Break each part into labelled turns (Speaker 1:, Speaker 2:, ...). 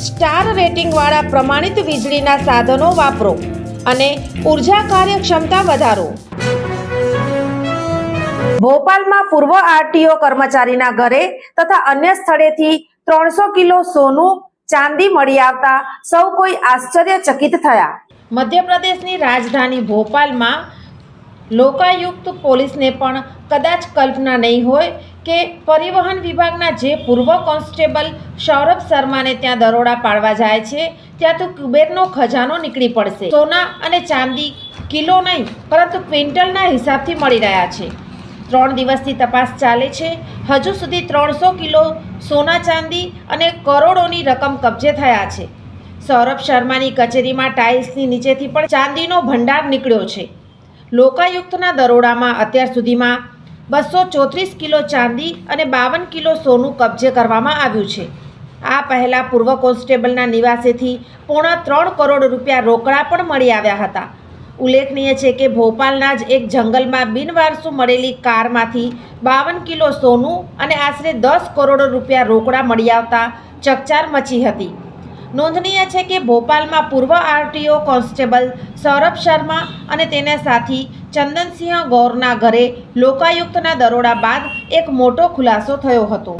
Speaker 1: Star રેટિંગવાળા પ્રમાણિત વીજળીના સાધનો વાપરો અને ઊર્જા કાર્યક્ષમતા વધારો. ભોપાલમાં પૂર્વ આરટીઓ કર્મચારીના ઘરે તથા અન્ય સ્થળેથી ત્રણસો કિલો સોનું ચાંદી મળી આવતા સૌ કોઈ આશ્ચર્યચકિત થયા. મધ્યપ્રદેશની રાજધાની ભોપાલમાં લોકાયુક્ત પોલીસને પણ કદાચ કલ્પના નહીં હોય કે પરિવહન વિભાગના જે પૂર્વ કોન્સ્ટેબલ સૌરભ શર્માને ત્યાં દરોડા પાડવા જાય છે, ત્યાં તો કુબેરનો ખજાનો નીકળી પડશે. સોના અને ચાંદી કિલો નહીં, પરંતુ ક્વિન્ટલના હિસાબથી મળી રહ્યા છે. ત્રણ દિવસથી તપાસ ચાલે છે. હજુ સુધી ત્રણસો કિલો સોના ચાંદી અને કરોડોની રકમ કબજે થયા છે. સૌરભ શર્માની કચેરીમાં ટાઇલ્સની નીચેથી પણ ચાંદીનો ભંડાર નીકળ્યો છે. લોકાયુક્તના દરોડામાં અત્યાર સુધીમાં બસો ચોત્રીસ કિલો ચાંદી અને બાવન કિલો સોનું કબજે કરવામાં આવ્યું છે. આ પહેલાં પૂર્વ કોન્સ્ટેબલના નિવાસેથી પોણા ત્રણ કરોડ રૂપિયા રોકડા પણ મળી આવ્યા હતા. ઉલ્લેખનીય છે કે ભોપાલના જ એક જંગલમાં બિનવારસુ મળેલી કારમાંથી બાવન કિલો સોનું અને આશરે દસ કરોડ રૂપિયા રોકડા મળી આવતા ચકચાર મચી હતી. નોંધનીય છે કે ભોપાલમાં પૂર્વ આરટીઓ કોન્સ્ટેબલ સૌરભ શર્મા અને તેના સાથી ચંદનસિંહ ગૌરના ઘરે લોકાયુક્તના દરોડા બાદ એક મોટો ખુલાસો થયો હતો.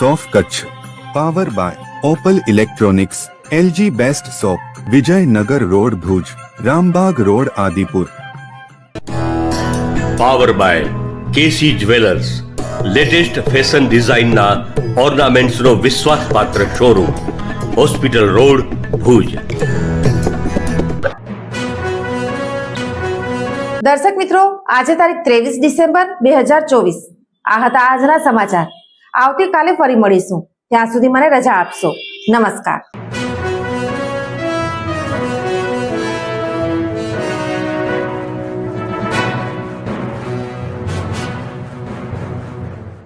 Speaker 2: સોફ Kutch power by Opal electronics LG best shop Vijaynagar road Bhuj Rambag road Adipur.
Speaker 3: Power by KC jewellers latest fashion ડિઝાઇનના ઓર્નામેન્ટ્સનો વિશ્વાસપાત્ર શોરૂમ. Hospital road Bhuj.
Speaker 1: દર્શક મિત્રો, આજે તારીખ ત્રેવીસ ડિસેમ્બર બે હજાર ચોવીસ. આ હતા આજના સમાચાર. આવતીકાલે ફરી મળીશું. ત્યાં સુધી મને રજા આપશો. નમસ્કાર.